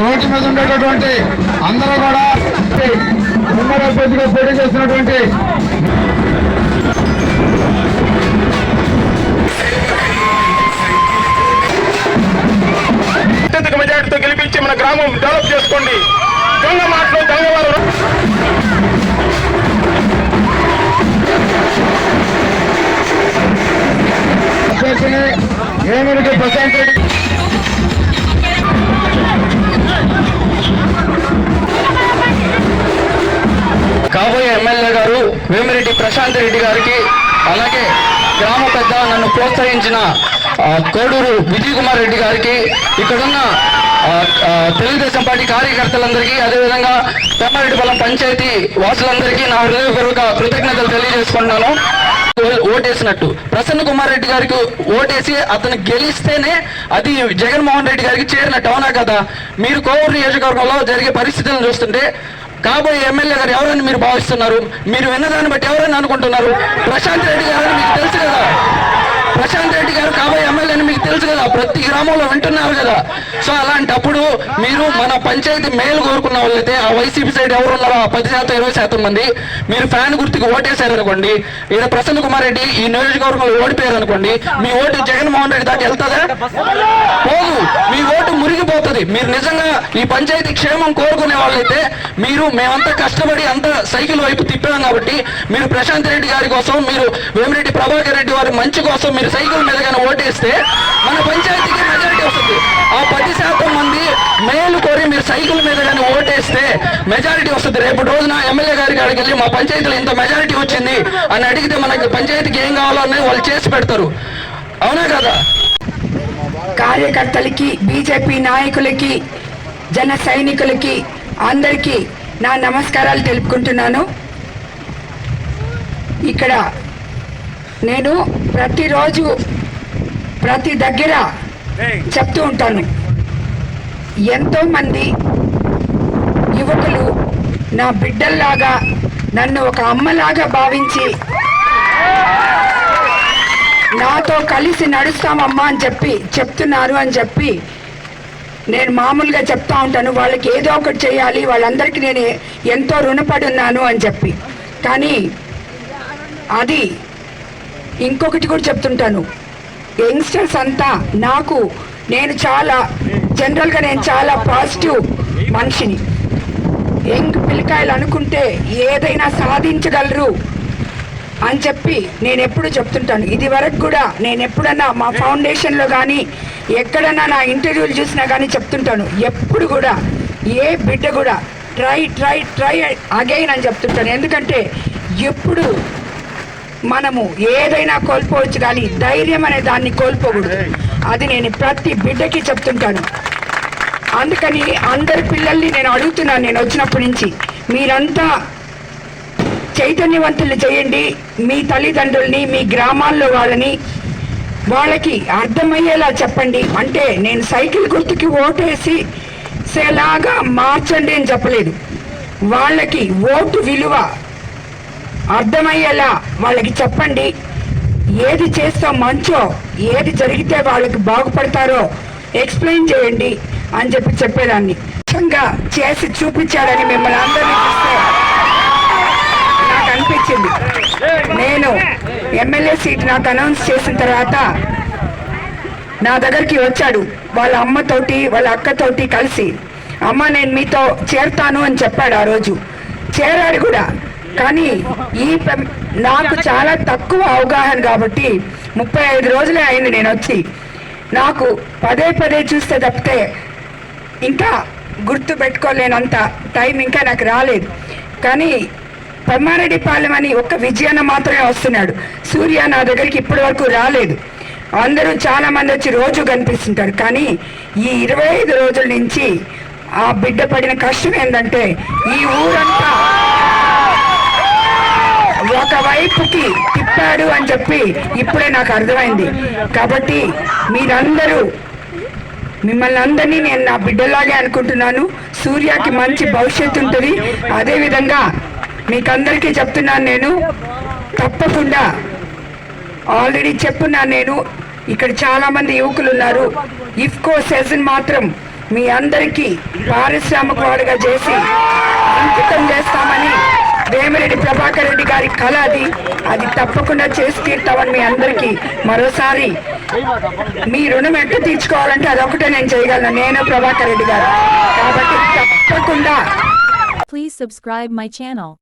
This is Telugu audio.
రోడ్డు మీద ఉండేటటువంటి అందరూ కూడా ఉమ్మడి అభ్యర్థిగా పోటీ చేస్తున్నటువంటి అత్యధిక మెజార్టీతో గెలిపించి మన గ్రామం డెవలప్ చేసుకోండి. దొంగ మాటలు దొంగవారు వేమిరెడ్డి ప్రశాంత్ రెడ్డి వేమిరెడ్డి రెడ్డి గారికి అలాగే గ్రామ పెద్ద నన్ను ప్రోత్సహించిన కోడూరు విజయ్ కుమార్ రెడ్డి గారికి ఇక్కడున్న తెలుగుదేశం పార్టీ కార్యకర్తలందరికీ అదేవిధంగా పెమ్మారెడ్డిపాలెం పంచాయతీ వాసులందరికీ నా హృదయపూర్వక కృతజ్ఞతలు తెలియజేసుకుంటున్నాను. ఓటేసినట్టు. ప్రసన్న కుమార్ రెడ్డి గారికి ఓటేసి అతను గెలిస్తేనే అది జగన్మోహన్ రెడ్డి గారికి చేరినట్టు. అవునా కదా? మీరు కోవూరు నియోజకవర్గంలో జరిగే పరిస్థితులను చూస్తుంటే కాబోయే ఎమ్మెల్యే గారు ఎవరని మీరు భావిస్తున్నారు? మీరు విన్నదాన్ని బట్టి ఎవరని అనుకుంటున్నారు? ప్రశాంత్ రెడ్డి గారు మీకు తెలుసు కదా. ప్రశాంత్ రెడ్డి గారు కాబోయే ఎమ్మెల్యే అని మీకు తెలుసు కదా ప్రతి గ్రామంలో వింటున్నారు కదా. సో అలాంటప్పుడు మీరు మన పంచాయతీ మేలు కోరుకున్న వాళ్ళైతే ఆ వైసీపీ సైడ్ ఎవరు ఉన్నారో ఆ పది శాతం ఇరవై శాతం మంది మీరు ఫ్యాన్ గుర్తుకు ఓటేశారు అనుకోండి. ఈయన ప్రసన్న కుమార్ రెడ్డి ఈ నియోజకవర్గంలో ఓడిపోయారు అనుకోండి. మీ ఓటు జగన్మోహన్ రెడ్డి దాకా వెళ్తుందా? పోదు. మీ ఓటు మురిగిపోతుంది. మీరు నిజంగా ఈ పంచాయతీ క్షేమం కోరుకునే వాళ్ళైతే మీరు మేమంతా కష్టపడి అంత సైకిల్ వైపు తిప్పాం కాబట్టి మీరు ప్రశాంత్ రెడ్డి గారి కోసం మీరు వేమిరెడ్డి ప్రభాకర్ రెడ్డి వారి మంచి కోసం మీరు సైకిల్ మీద కానీ ఓటేస్తే మన పంచాయతీకి మెజారిటీ వస్తుంది. ఆ పది శాతం మంది మేలు కోరి మీరు సైకిల్ మీద కానీ ఓటేస్తే మెజారిటీ వస్తుంది. రేపు రోజున ఎమ్మెల్యే గారి కాడికి వెళ్ళి మా పంచాయతీలో ఇంత మెజారిటీ వచ్చింది అని అడిగితే మనకి పంచాయతీకి ఏం కావాలో అనేది వాళ్ళు చేసి పెడతారు. అవునా కదా? కార్యకర్తలకి బీజేపీ నాయకులకి జన సైనికులకి అందరికీ నా నమస్కారాలు తెలుపుకుంటున్నాను. ఇక్కడ నేను ప్రతిరోజు ప్రతి దగ్గర చెప్తూ ఉంటాను. ఎంతో మంది యువకులు నా బిడ్డల్లాగా నన్ను ఒక అమ్మలాగా భావించి నాతో కలిసి నడుస్తామమ్మా అని చెప్పి చెప్తున్నారు అని చెప్పి నేను మామూలుగా చెప్తా ఉంటాను. వాళ్ళకి ఏదో ఒకటి చేయాలి వాళ్ళందరికీ నేను ఎంతో రుణపడి ఉన్నాను అని చెప్పి. కానీ అది ఇంకొకటి కూడా చెప్తుంటాను. యంగ్స్టర్స్ అంతా నాకు నేను చాలా జనరల్గా నేను చాలా పాజిటివ్ మనిషిని. యంగ్ పిల్లకాయలు అనుకుంటే ఏదైనా సాధించగలరు అని చెప్పి నేను ఎప్పుడు చెప్తుంటాను. ఇది వరకు కూడా నేను ఎప్పుడన్నా మా ఫౌండేషన్లో కానీ ఎక్కడన్నా నా ఇంటర్వ్యూలు చూసినా కానీ చెప్తుంటాను. ఎప్పుడు కూడా ఏ బిడ్డ కూడా ట్రై ట్రై ట్రై అగైన్ అని చెప్తుంటాను. ఎందుకంటే ఎప్పుడు మనము ఏదైనా కోల్పోవచ్చు కానీ ధైర్యం అనే దాన్ని కోల్పోకూడదు. అది నేను ప్రతి బిడ్డకి చెప్తుంటాను. అందుకని అందరి పిల్లల్ని నేను అడుగుతున్నాను నేను వచ్చినప్పటి నుంచి. మీరంతా చైతన్యవంతులు చేయండి. మీ తల్లిదండ్రుల్ని మీ గ్రామాల్లో వాళ్ళని వాళ్ళకి అర్థమయ్యేలా చెప్పండి. అంటే నేను సైకిల్ గుర్తుకి ఓటేసి సేలాగా మార్చండి అని చెప్పలేదు. వాళ్ళకి ఓటు విలువ అర్థమయ్యేలా వాళ్ళకి చెప్పండి. ఏది చేస్తా మంచో ఏది జరిగితే వాళ్ళకి బాగుపడతారో ఎక్స్ప్లెయిన్ చేయండి అని చెప్పి చెప్పేదాన్ని. నిజంగా చేసి చూపించాడని మిమ్మల్ని అందరినీ చూస్తే నాకు అనిపించింది. నేను ఎమ్మెల్యే సీట్ నాకు అనౌన్స్ చేసిన తర్వాత నా దగ్గరికి వచ్చాడు. వాళ్ళ అమ్మతోటి వాళ్ళ అక్కతోటి కలిసి అమ్మ నేను మీతో చేరుతాను అని చెప్పాడు ఆ రోజు. చేరాడు కూడా. కానీ ఈ నాకు చాలా తక్కువ అవగాహన కాబట్టి ముప్పై ఐదు రోజులే అయింది నేను వచ్చి. నాకు పదే పదే చూస్తే తప్పితే ఇంకా గుర్తు పెట్టుకోలేనంత టైం ఇంకా నాకు రాలేదు. కానీ పెమ్మారెడ్డిపాలెం అని ఒక్క విజయాన మాత్రమే వస్తున్నాడు. సూర్య నా దగ్గరికి ఇప్పటి వరకు రాలేదు. అందరూ చాలా మంది వచ్చి రోజు కనిపిస్తుంటారు. కానీ ఈ ఇరవై ఐదు రోజుల నుంచి ఆ బిడ్డ పడిన కష్టం ఏంటంటే ఈ ఊరంతా ఒకవైపుకి తిప్పాడు అని చెప్పి ఇప్పుడే నాకు అర్థమైంది. కాబట్టి మీరందరూ మిమ్మల్ని అందరినీ నేను నా బిడ్డలాగే అనుకుంటున్నాను. సూర్యకి మంచి భవిష్యత్తు ఉంటుంది. అదేవిధంగా మీకందరికీ చెప్తున్నాను నేను తప్పకుండా ఆల్రెడీ చెప్పున్నాను నేను ఇక్కడ చాలామంది యువకులు ఉన్నారు. ఇఫ్కో సెజన్ మాత్రం మీ అందరికీ పారిశ్రామికవాడుగా చేసి అంకితం చేస్తామని వేమిరెడ్డి ప్రభాకర్ రెడ్డి గారి కళ అది. అది తప్పకుండా చేసి తీర్తామని మీ అందరికీ మరోసారి మీ రుణం ఎట్టు తీర్చుకోవాలంటే అదొకటే నేను చేయగలను. నేను ప్రభాకర్ రెడ్డి గారు. కాబట్టి తప్పకుండా ప్లీజ్ సబ్స్క్రైబ్ మై ఛానల్